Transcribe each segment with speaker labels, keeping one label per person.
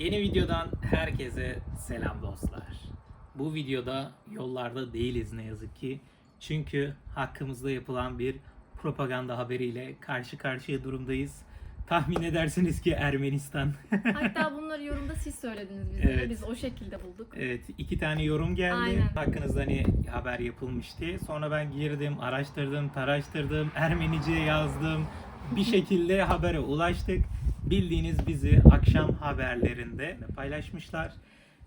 Speaker 1: Yeni videodan herkese selam dostlar. Bu videoda yollarda değiliz ne yazık ki. Çünkü hakkımızda yapılan bir propaganda haberiyle karşı karşıya durumdayız. Tahmin edersiniz ki Ermenistan.
Speaker 2: Hatta bunları yorumda siz söylediniz bize.
Speaker 1: Evet.
Speaker 2: Biz o şekilde bulduk.
Speaker 1: evet iki tane yorum geldi.
Speaker 2: Aynen.
Speaker 1: Hakkınızda hani haber yapılmış diye. Sonra ben girdim, araştırdım, taraştırdım, Ermenice yazdım. Bir şekilde habere ulaştık. Bildiğiniz bizi akşam haberlerinde paylaşmışlar.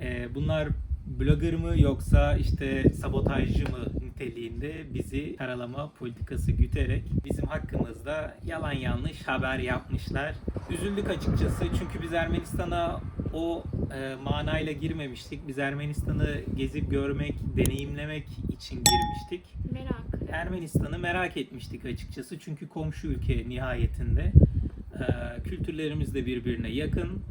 Speaker 1: Ee, bunlar blogger mı yoksa işte sabotajcı mı niteliğinde bizi karalama politikası güterek bizim hakkımızda yalan yanlış haber yapmışlar. Üzüldük açıkçası çünkü biz Ermenistan'a o e, manayla girmemiştik. Biz Ermenistan'ı gezip görmek, deneyimlemek için girmiştik.
Speaker 2: Merak.
Speaker 1: Ermenistan'ı merak etmiştik açıkçası çünkü komşu ülke nihayetinde. Ee, kültürlerimiz de birbirine yakın.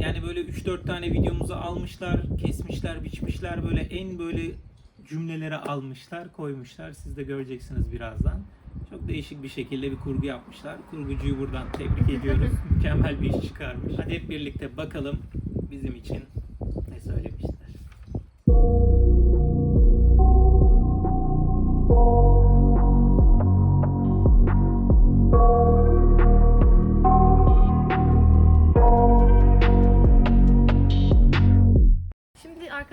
Speaker 1: Yani böyle 3-4 tane videomuzu almışlar, kesmişler, biçmişler. Böyle en böyle cümleleri almışlar, koymuşlar. Siz de göreceksiniz birazdan. Çok değişik bir şekilde bir kurgu yapmışlar. Kurgucuyu buradan tebrik ediyoruz. Mükemmel bir iş çıkarmış. Hadi hep birlikte bakalım bizim için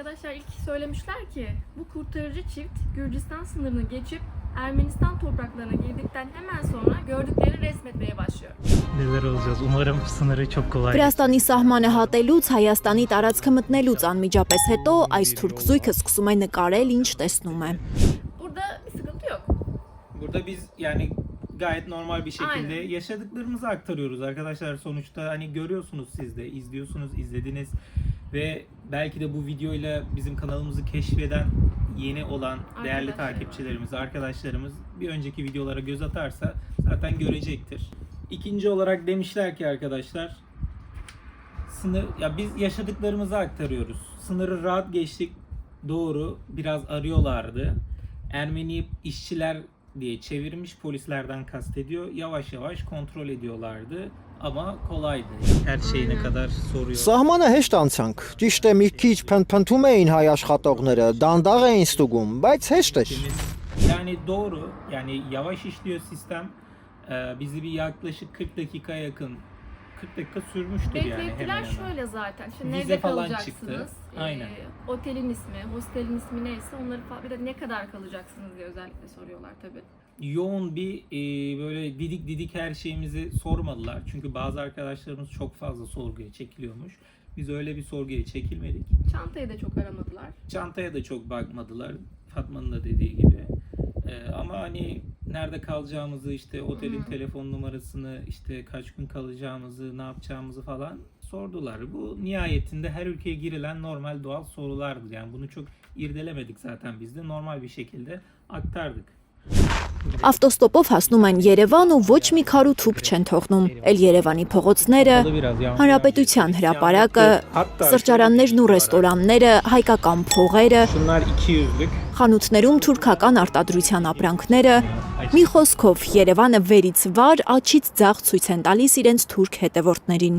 Speaker 2: arkadaşlar ilk söylemişler ki bu kurtarıcı çift Gürcistan sınırını geçip Ermenistan topraklarına girdikten hemen sonra gördüklerini resmetmeye başlıyor.
Speaker 1: Neler olacağız? Umarım sınırı çok kolay.
Speaker 3: Վրաստանի սահմանը հատելուց Հայաստանի տարածքը մտնելուց անմիջապես հետո այս թուրք զույգը սկսում է նկարել ինչ տեսնում է։
Speaker 2: Burada bir sıkıntı yok.
Speaker 1: Burada biz yani gayet normal bir şekilde
Speaker 2: Aynen.
Speaker 1: yaşadıklarımızı aktarıyoruz arkadaşlar. Sonuçta hani görüyorsunuz siz de, izliyorsunuz, izlediniz ve belki de bu videoyla bizim kanalımızı keşfeden yeni olan değerli takipçilerimiz, arkadaşlarımız bir önceki videolara göz atarsa zaten görecektir. İkinci olarak demişler ki arkadaşlar sınır ya biz yaşadıklarımızı aktarıyoruz. Sınırı rahat geçtik. Doğru. Biraz arıyorlardı. Ermeni işçiler diye çevirmiş polislerden kastediyor. Yavaş yavaş kontrol ediyorlardı ama kolaydı. Her şeyine kadar soruyor.
Speaker 4: Սահմանը հեշտ անցանք։ Ճիշտ է, մի քիչ փնփնթում էին հայ աշխատողները, դանդաղ էին ստուգում, բայց hեշտ էր։
Speaker 1: Temiz. Yani doğru. Yani yavaş işliyor sistem. Ee, bizi bir yaklaşık 40 dakika yakın 40 dakika sürmüştür yani hemen
Speaker 2: Beklettiler
Speaker 1: hemen.
Speaker 2: şöyle zaten. Şimdi
Speaker 1: Vize
Speaker 2: nerede
Speaker 1: falan
Speaker 2: kalacaksınız?
Speaker 1: çıktı.
Speaker 2: Ee,
Speaker 1: Aynen.
Speaker 2: otelin ismi, hostelin ismi neyse onları falan bir de ne kadar kalacaksınız diye özellikle soruyorlar tabii.
Speaker 1: yoğun bir e, böyle didik didik her şeyimizi sormadılar. Çünkü bazı arkadaşlarımız çok fazla sorguya çekiliyormuş. Biz öyle bir sorguya çekilmedik.
Speaker 2: Çantayı da çok aramadılar.
Speaker 1: Çantaya da çok bakmadılar. Fatma'nın da dediği gibi. E, ama hani nerede kalacağımızı işte otelin
Speaker 2: Hı.
Speaker 1: telefon numarasını işte kaç gün kalacağımızı ne yapacağımızı falan sordular. Bu nihayetinde her ülkeye girilen normal doğal sorulardır. Yani bunu çok irdelemedik zaten biz de normal bir şekilde aktardık.
Speaker 3: Ավտոստոպով հասնում են Երևան ու ոչ մի քար ու թուփ չեն թողնում։ Էլ Երևանի փողոցները, Հանրապետության հրապարակը, սրճարաններն ու ռեստորանները, հայկական փողերը,
Speaker 1: Şunlar 200'lük.
Speaker 3: խանութներում թուրքական արտադրության ապրանքները, մի խոսքով Երևանը վերից վար, աչից ձախ ցույց են տալիս իրենց թուրք հետևորդներին։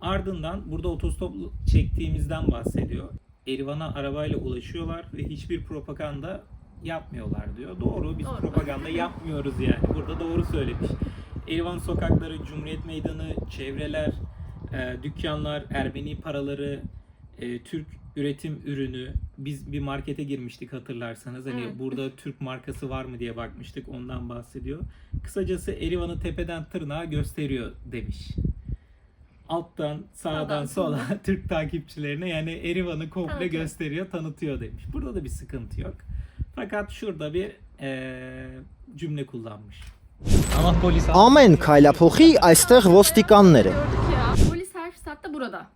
Speaker 1: Ardından burada otostop çektiğimizden bahsediyor. Erivan'a arabayla ulaşıyorlar ve hiçbir propaganda yapmıyorlar diyor. Doğru biz
Speaker 2: Doğru.
Speaker 1: propaganda yapmıyoruz yani. Burada doğru söylemiş. Erivan sokakları, Cumhuriyet Meydanı, çevreler, e, dükkanlar, Ermeni paraları, e, Türk üretim ürünü. Biz bir markete girmiştik hatırlarsanız. Hani
Speaker 2: Evet.
Speaker 1: burada Türk markası var mı diye bakmıştık. Ondan bahsediyor. Kısacası Erivan'ı tepeden tırnağa gösteriyor demiş. Alttan, sağdan,
Speaker 2: Sağdan,
Speaker 1: sola
Speaker 2: soldan.
Speaker 1: Türk takipçilerine yani Erivan'ı komple
Speaker 2: Tanıtıyor.
Speaker 1: gösteriyor, tanıtıyor demiş. Burada da bir sıkıntı yok. Fakat şurada bir eee, cümle kullanmış. Ama polis
Speaker 4: Ամեն քայլափոխի այստեղ ոստիկաններ են։
Speaker 2: Gördük ya. Polis her fırsatta burada.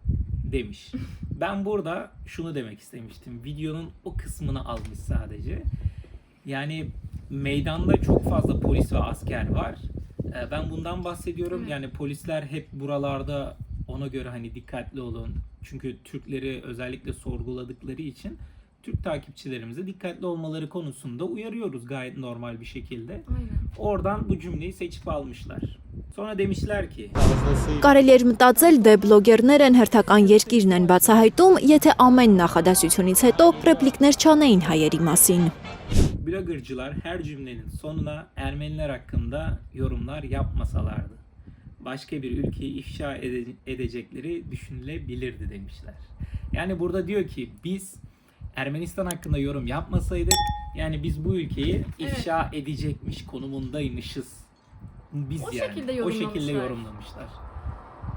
Speaker 1: demiş. Ben burada şunu demek istemiştim. Videonun o kısmını almış sadece. Yani meydanda çok fazla polis ve asker var. Ee, Ben bundan bahsediyorum. Yani polisler hep buralarda ona göre hani dikkatli olun. Çünkü Türkleri özellikle sorguladıkları için Türk takipçilerimize dikkatli olmaları konusunda uyarıyoruz gayet normal bir şekilde.
Speaker 2: Aynen.
Speaker 1: Oradan bu cümleyi seçip almışlar. Sonra demişler ki
Speaker 3: Կարելի էր մտածել, դե բլոգերներն հերթական երկիրն են բացահայտում, եթե ամեն նախադասությունից հետո ռեպլիկներ չանեին հայերի մասին։
Speaker 1: bloggercılar her cümlenin sonuna Ermeniler hakkında yorumlar yapmasalardı. Başka bir ülkeyi ifşa ede- edecekleri düşünülebilirdi demişler. Yani burada diyor ki biz Ermenistan hakkında yorum yapmasaydık yani biz bu ülkeyi
Speaker 2: Evet.
Speaker 1: ifşa edecekmiş konumundaymışız. Biz
Speaker 2: O
Speaker 1: yani.
Speaker 2: şekilde
Speaker 1: o şekilde
Speaker 2: yorumlamışlar.
Speaker 1: yorumlamışlar.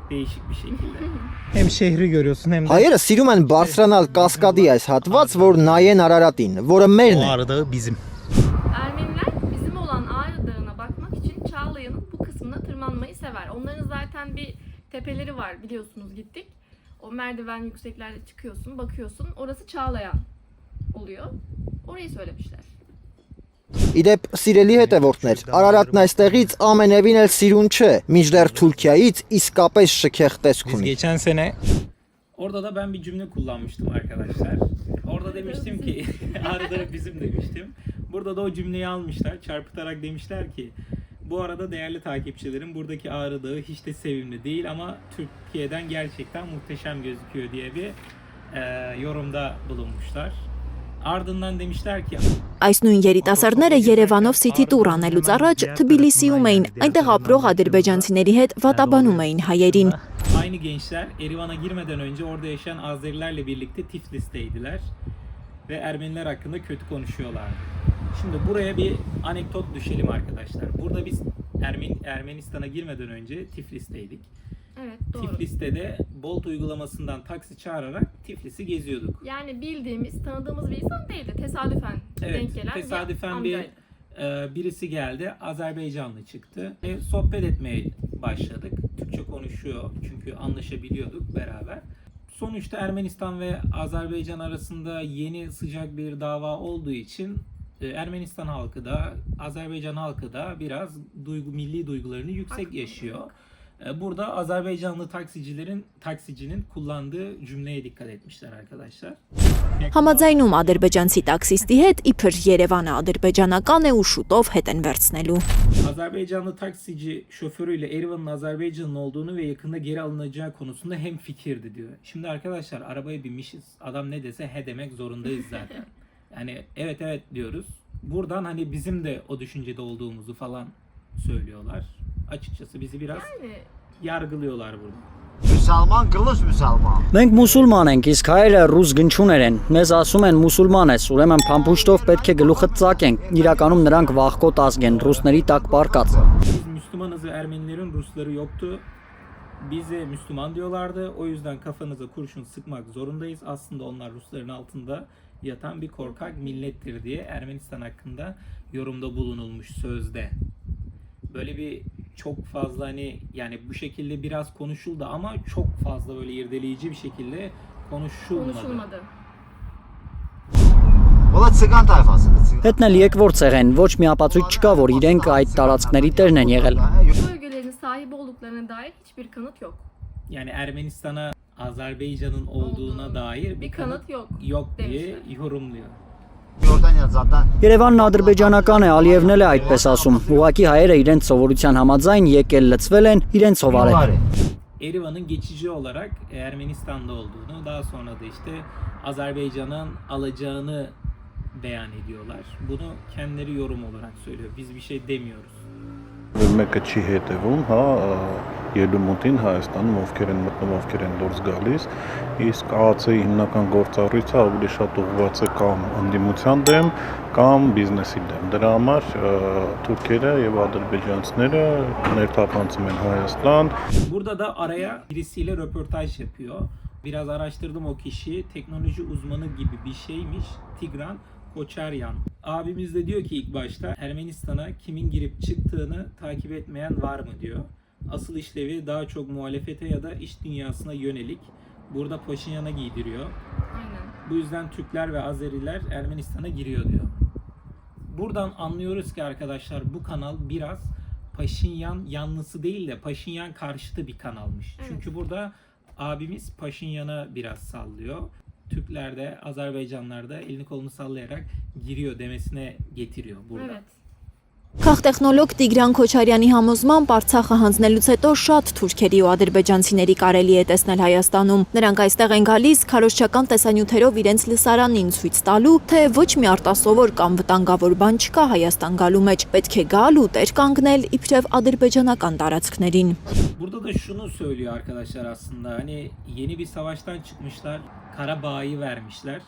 Speaker 1: Değişik bir şekilde. hem şehri görüyorsun hem de
Speaker 4: Հայերը սիրում են բարձրանալ կասկադի այս հատված, որ նայեն Արարատին, որը մերն է։
Speaker 1: arada bizim.
Speaker 2: Ermeniler bizim olan Ağrı Dağı'na bakmak için Çağlayan'ın bu kısmına tırmanmayı sever. Onların zaten bir tepeleri var biliyorsunuz gittik. O merdiven yükseklerde çıkıyorsun, bakıyorsun. Orası Çağlayan oluyor. Orayı söylemişler.
Speaker 4: Իդեպ սիրելի հետևորդներ, Արարատն այստեղից ամենևին էլ սիրուն չէ, միջդեռ Թուրքիայից իսկապես շքեղ տեսք
Speaker 1: Biz
Speaker 4: ունի։
Speaker 1: geçen sene orada da ben bir cümle kullanmıştım arkadaşlar. Orada demiştim ki arada bizim demiştim. Burada da o cümleyi almışlar. Çarpıtarak demişler ki bu arada değerli takipçilerim buradaki Ağrı Dağı hiç de sevimli değil ama Türkiye'den gerçekten muhteşem gözüküyor diye bir e, yorumda bulunmuşlar. Ardından demişler ki
Speaker 3: Այս նույն երիտասարդները Երևանով City Tour անելուց առաջ Թբիլիսիում էին, այնտեղ ապրող ադրբեջանցիների հետ վատաբանում էին հայերին։
Speaker 1: Aynı gençler Erivan'a girmeden önce orada yaşayan Azerilerle birlikte Tiflis'teydiler ve Ermeniler hakkında kötü konuşuyorlardı. Şimdi buraya bir anekdot düşelim arkadaşlar. Burada biz Ermen Ermenistan'a girmeden önce Tiflis'teydik.
Speaker 2: Evet doğru.
Speaker 1: Tiflis'te de Bolt uygulamasından taksi çağırarak Tiflis'i geziyorduk.
Speaker 2: Yani bildiğimiz, tanıdığımız bir insan değildi. Tesadüfen
Speaker 1: Evet,
Speaker 2: denk gelen
Speaker 1: tesadüfen bir
Speaker 2: amcaydı.
Speaker 1: e, birisi geldi, Azerbaycanlı çıktı. ve sohbet etmeye başladık. Türkçe konuşuyor çünkü anlaşabiliyorduk beraber. Sonuçta Ermenistan ve Azerbaycan arasında yeni sıcak bir dava olduğu için e, Ermenistan halkı da Azerbaycan halkı da biraz duygu milli duygularını yüksek yaşıyor. E, Burada Azerbaycanlı taksicilerin taksicinin kullandığı cümleye dikkat etmişler arkadaşlar.
Speaker 3: Համաձայնում ադրբեջանցի տաքսիստի հետ իբր Երևանը ադրբեջանական է ու շուտով հետ են վերցնելու։
Speaker 1: Azerbaycanlı taksici şoförüyle Erivan'ın Azerbaycan'ın olduğunu ve yakında geri alınacağı konusunda hem fikirdi diyor. Şimdi arkadaşlar arabaya binmişiz. Adam ne dese he demek zorundayız zaten. Yani evet evet diyoruz. Buradan hani bizim de o düşüncede olduğumuzu falan söylüyorlar. Açıkçası bizi biraz
Speaker 2: Yani
Speaker 1: yargılıyorlar burada.
Speaker 5: Müsəlman qılış müsəlman.
Speaker 6: Մենք մուսուլման ենք, իսկ հայերը ռուս գնչուներ են։ Մեզ ասում են մուսուլման ես, ուրեմն փամփուշտով պետք է գլուխը ծակենք։ Իրականում նրանք վախկոտ ազգ են, ռուսների տակ պարկած։
Speaker 1: Biz Müslümanız ve Ermenilerin Rusları yoktu. Bize Müslüman diyorlardı. O yüzden kafanıza kurşun sıkmak zorundayız. Aslında onlar Rusların altında yatan bir korkak millettir diye Ermenistan hakkında yorumda bulunulmuş sözde. Böyle bir çok fazla hani yani bu şekilde biraz konuşuldu ama çok fazla böyle irdeleyici bir şekilde konuşulmadı.
Speaker 2: konuşulmadı.
Speaker 5: Ola ցիգան տայֆասıdır. ցիգան-
Speaker 6: Հետն էլ եկվորցեղ են, ոչ մի ապացույց չկա, որ իրենք այդ տարածքների տերն են եղել։
Speaker 2: Bu bölgelerin sahip olduklarına dair hiçbir kanıt yok.
Speaker 1: Yani Ermenistan'a Azerbaycan'ın olduğuna
Speaker 2: Olduğunu.
Speaker 1: dair
Speaker 2: Bir kanıt yok.
Speaker 1: yok diye
Speaker 2: demişler.
Speaker 1: yorumluyor.
Speaker 5: Yordaniya zaten
Speaker 6: Երևանն ադրբեջանական է, Ալիևն էլ է այդպես ասում։ Ուղղակի հայերը իրենց սովորության համաձայն եկել լծվել են, իրենց սովարել։
Speaker 5: var.
Speaker 1: Erivan'ın geçici olarak Ermenistan'da olduğunu, daha sonra da işte Azerbaycan'ın alacağını beyan ediyorlar. Bunu kendileri yorum olarak söylüyor. Biz bir şey demiyoruz.
Speaker 7: Մեկը չի հետևում, հա, ելումուտին Հայաստանում ովքեր են մտնում, ովքեր են դուրս գալիս, իսկ ԱԱՑ-ի հիմնական գործառույթը ավելի շատ ուղղված է կամ անդիմության դեմ, կամ բիզնեսի դեմ։ Դրա համար թուրքերը եւ ադրբեջանցիները ներթափանցում են Հայաստան,
Speaker 1: Burada da araya birisiyle röportaj yapıyor. Biraz araştırdım o kişiyi. Teknoloji uzmanı gibi bir şeymiş. Tigran Koçaryan. Abimiz de diyor ki ilk başta Ermenistan'a kimin girip çıktığını takip etmeyen var mı diyor. Asıl işlevi daha çok muhalefete ya da iş dünyasına yönelik. Burada Paşinyan'a giydiriyor.
Speaker 2: Aynen.
Speaker 1: Bu yüzden Türkler ve Azeriler Ermenistan'a giriyor diyor. Buradan anlıyoruz ki arkadaşlar bu kanal biraz Paşinyan yanlısı değil de Paşinyan karşıtı bir kanalmış.
Speaker 2: Evet.
Speaker 1: Çünkü burada abimiz Paşinyan'a biraz sallıyor. Türkler de Azerbaycanlar da elini kolunu sallayarak giriyor demesine getiriyor burada.
Speaker 2: Evet.
Speaker 3: Քաղտեխնոլոգ Տիգրան Քոչարյանի համոզմամբ Արցախը հանձնելուց հետո շատ թուրքերի ու ադրբեջանցիների կարելի է տեսնել Հայաստանում։ Նրանք այստեղ են գալիս քարոշչական տեսանյութերով իրենց լսարանին ցույց տալու, թե ոչ մի արտասովոր կամ վտանգավոր բան չկա Հայաստան գալու մեջ։ Պետք է գալ ու տեր կանգնել իբրև ադրբեջանական տարածքներին։
Speaker 1: Burada da şunu söylüyor arkadaşlar aslında hani yeni bir savaştan çıkmışlar. Karabağ'ı vermişler.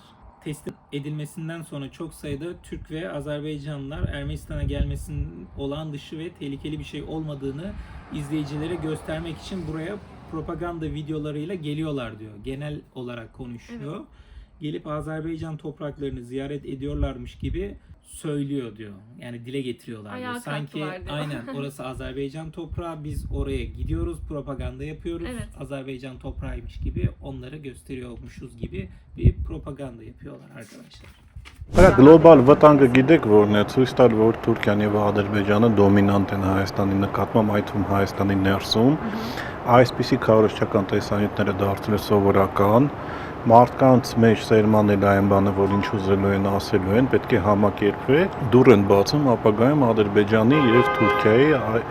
Speaker 1: Teslim edilmesinden sonra çok sayıda Türk ve Azerbaycanlılar Ermenistan'a gelmesinin olağan dışı ve tehlikeli bir şey olmadığını izleyicilere göstermek için buraya propaganda videolarıyla geliyorlar diyor. Genel olarak konuşuyor Gelip Azerbaycan topraklarını ziyaret ediyorlarmış gibi söylüyor diyor. Yani dile getiriyorlar diyor.
Speaker 2: Ayağa
Speaker 1: Sanki
Speaker 2: kalktılar diyor.
Speaker 1: aynen orası Azerbaycan toprağı biz oraya gidiyoruz propaganda yapıyoruz.
Speaker 2: Evet.
Speaker 1: Azerbaycan toprağıymış gibi onları gösteriyormuşuz gibi bir propaganda yapıyorlar arkadaşlar.
Speaker 7: Արա գլոբալ վտանգը գիտեք որն է ցույց տալ որ Թուրքիան եւ Ադրբեջանը դոմինանտ են Հայաստանի նկատմամբ այդ թվում Հայաստանի ներսում այսպիսի քարոշչական տեսանյութները դարձնել սովորական մարդկանց մեջ սերմանել այն բանը որ ինչ ուզելու են ասելու են պետք է համակերպվել դուր են բացում ապագայում Ադրբեջանի եւ Թուրքիայի այ-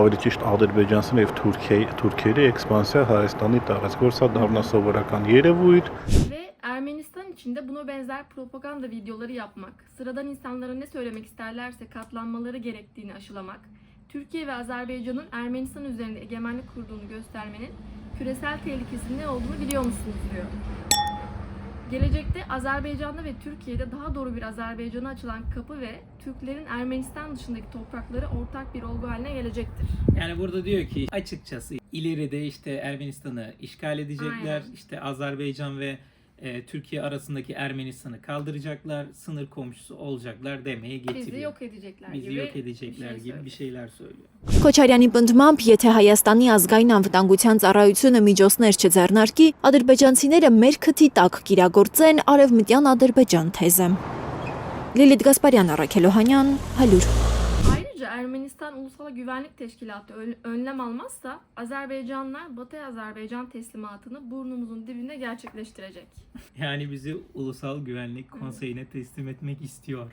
Speaker 7: ավելի ճիշտ Ադրբեջանցի եւ Թուրքիայի Թուրքիայի էքսպանսիա Հայաստանի տարածք որ սա դառնա սովորական երևույթ
Speaker 2: Ermenistan içinde buna benzer propaganda videoları yapmak, sıradan insanlara ne söylemek isterlerse katlanmaları gerektiğini aşılamak, Türkiye ve Azerbaycan'ın Ermenistan üzerinde egemenlik kurduğunu göstermenin küresel tehlikesinin ne olduğunu biliyor musunuz diyor. Gelecekte Azerbaycan'da ve Türkiye'de daha doğru bir Azerbaycan'a açılan kapı ve Türklerin Ermenistan dışındaki toprakları ortak bir olgu haline gelecektir.
Speaker 1: Yani burada diyor ki açıkçası ileride işte Ermenistan'ı işgal edecekler.
Speaker 2: Aynen.
Speaker 1: işte Azerbaycan ve e, Türkiye arasındaki Ermenistan'ı kaldıracaklar. Sınır komşusu olacaklar demeye getiriyor.
Speaker 2: Bizi yok edecekler
Speaker 1: Bizi
Speaker 2: gibi
Speaker 1: yok edecekler
Speaker 2: bir şey
Speaker 1: gibi bir
Speaker 2: söylüyor.
Speaker 1: şeyler söylüyor.
Speaker 3: Քոչարյանի պնդմամբ, եթե Հայաստանի ազգային անվտանգության ծառայությունը միջոցներ չձեռնարկի, ադրբեջանցիները մեր քթի տակ կիրագործեն արևմտյան Ադրբեջան թեզը։ Լիլիթ Գասպարյան, Առաքել Օհանյան, Halur
Speaker 2: Ayrıca Ermenistan Ulusal Güvenlik Teşkilatı ön- önlem almazsa Azerbaycanlar Batı Azerbaycan teslimatını burnumuzun dibinde gerçekleştirecek.
Speaker 1: Yani bizi Ulusal Güvenlik Konseyi'ne teslim etmek istiyor.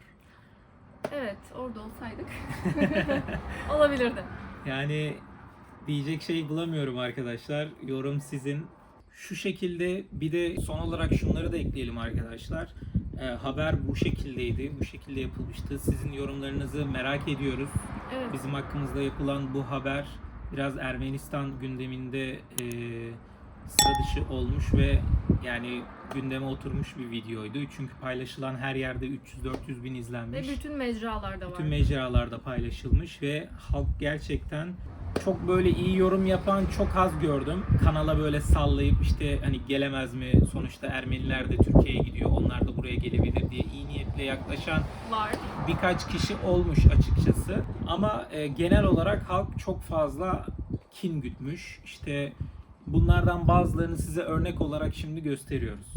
Speaker 2: Evet, orada olsaydık olabilirdi.
Speaker 1: Yani diyecek şey bulamıyorum arkadaşlar. Yorum sizin. Şu şekilde bir de son olarak şunları da ekleyelim arkadaşlar. Ee, haber bu şekildeydi. Bu şekilde yapılmıştı. Sizin yorumlarınızı merak ediyoruz.
Speaker 2: Evet.
Speaker 1: Bizim hakkımızda yapılan bu haber biraz Ermenistan gündeminde e, sıra dışı olmuş ve yani gündeme oturmuş bir videoydu. Çünkü paylaşılan her yerde 300-400 bin
Speaker 2: Ve
Speaker 1: izlenmiş
Speaker 2: bütün mecralarda var.
Speaker 1: bütün mecralarda paylaşılmış ve halk gerçekten çok böyle iyi yorum yapan çok az gördüm. Kanala böyle sallayıp işte hani gelemez mi? Sonuçta Ermeniler de Türkiye'ye gidiyor. Onlar da buraya gelebilir diye iyi niyetle yaklaşan
Speaker 2: var.
Speaker 1: birkaç kişi olmuş açıkçası. Ama e, genel olarak halk çok fazla kin gütmüş. İşte bunlardan bazılarını size örnek olarak şimdi gösteriyoruz.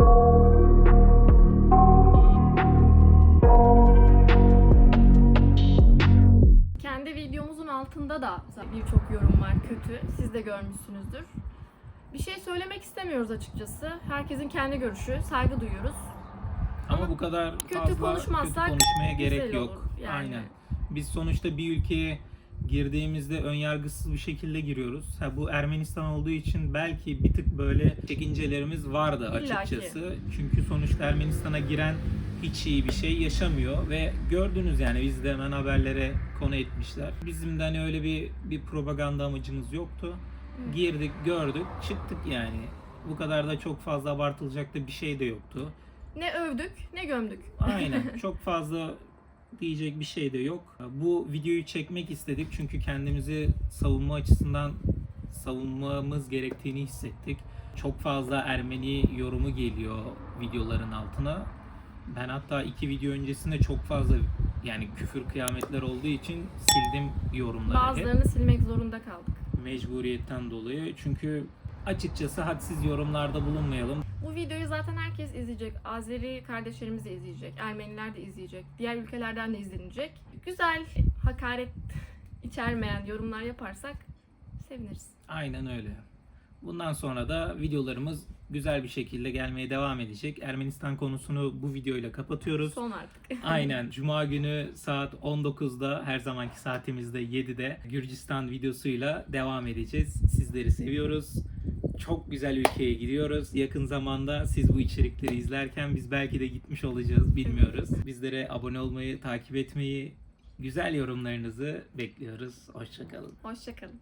Speaker 2: Kendi altında da birçok yorum var kötü. Siz de görmüşsünüzdür. Bir şey söylemek istemiyoruz açıkçası. Herkesin kendi görüşü. Saygı duyuyoruz.
Speaker 1: Ama bu kadar
Speaker 2: kötü
Speaker 1: fazla kötü
Speaker 2: konuşmazsak
Speaker 1: konuşmaya gerek yok.
Speaker 2: yani.
Speaker 1: Aynen. Biz sonuçta bir ülkeye girdiğimizde ön yargısız bir şekilde giriyoruz. Ha bu Ermenistan olduğu için belki bir tık böyle çekincelerimiz vardı açıkçası. Çünkü sonuçta Ermenistan'a giren hiç iyi bir şey yaşamıyor ve gördünüz yani biz de hemen haberlere konu etmişler. Bizim de hani öyle bir bir propaganda amacımız yoktu. Girdik, gördük, çıktık yani. Bu kadar da çok fazla abartılacak da bir şey de yoktu.
Speaker 2: Ne övdük ne gömdük.
Speaker 1: Aynen. Çok fazla diyecek bir şey de yok. Bu videoyu çekmek istedik çünkü kendimizi savunma açısından savunmamız gerektiğini hissettik. Çok fazla Ermeni yorumu geliyor videoların altına. Ben hatta iki video öncesinde çok fazla yani küfür kıyametler olduğu için sildim yorumları hep
Speaker 2: Bazılarını silmek zorunda kaldık.
Speaker 1: mecburiyetten dolayı. Çünkü açıkçası hadsiz yorumlarda bulunmayalım.
Speaker 2: Bu videoyu zaten herkes izleyecek. Azeri kardeşlerimiz de izleyecek. Ermeniler de izleyecek. Diğer ülkelerden de izlenecek. Güzel, hakaret içermeyen yorumlar yaparsak seviniriz.
Speaker 1: Aynen öyle. Bundan sonra da videolarımız güzel bir şekilde gelmeye devam edecek. Ermenistan konusunu bu videoyla kapatıyoruz.
Speaker 2: Son artık.
Speaker 1: Aynen. Cuma günü saat 19'da her zamanki saatimizde 7'de Gürcistan videosuyla devam edeceğiz. Sizleri seviyoruz. Çok güzel ülkeye gidiyoruz. Yakın zamanda siz bu içerikleri izlerken biz belki de gitmiş olacağız bilmiyoruz. Bizlere abone olmayı, takip etmeyi, güzel yorumlarınızı bekliyoruz. Hoşçakalın.
Speaker 2: Hoşçakalın.